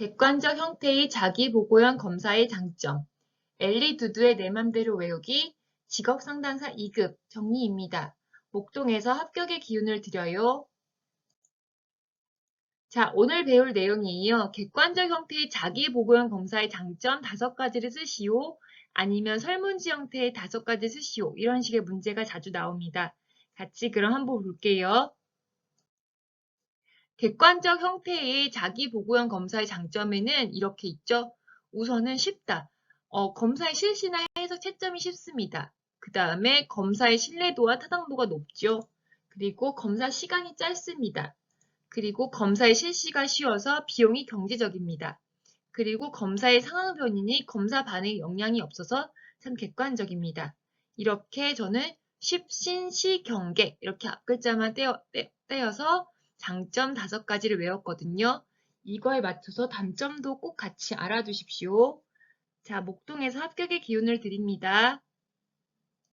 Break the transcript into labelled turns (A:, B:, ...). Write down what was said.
A: 객관적 형태의 자기보고형 검사의 장점 엘리 두두의 내 맘대로 외우기 직업 상담사 2급 정리입니다. 목동에서 합격의 기운을 드려요. 자, 오늘 배울 내용이에요. 객관적 형태의 자기보고형 검사의 장점 다섯 가지를 쓰시오. 아니면 설문지 형태의 다섯 가지 쓰시오. 이런 식의 문제가 자주 나옵니다. 같이 그럼 한번 볼게요. 객관적 형태의 자기보고형 검사의 장점에는 이렇게 있죠. 우선은 쉽다. 어, 검사의 실시나 해석 채점이 쉽습니다. 그 다음에 검사의 신뢰도와 타당도가 높죠. 그리고 검사 시간이 짧습니다. 그리고 검사의 실시가 쉬워서 비용이 경제적입니다. 그리고 검사의 상황 변이니 검사 반응에 영향이 없어서 참 객관적입니다. 이렇게 저는 쉽, 신, 시, 경계 이렇게 앞글자만 떼어, 떼어서 장점 다섯 가지를 외웠거든요. 이거에 맞춰서 단점도 꼭 같이 알아두십시오. 자, 목동에서 합격의 기운을 드립니다.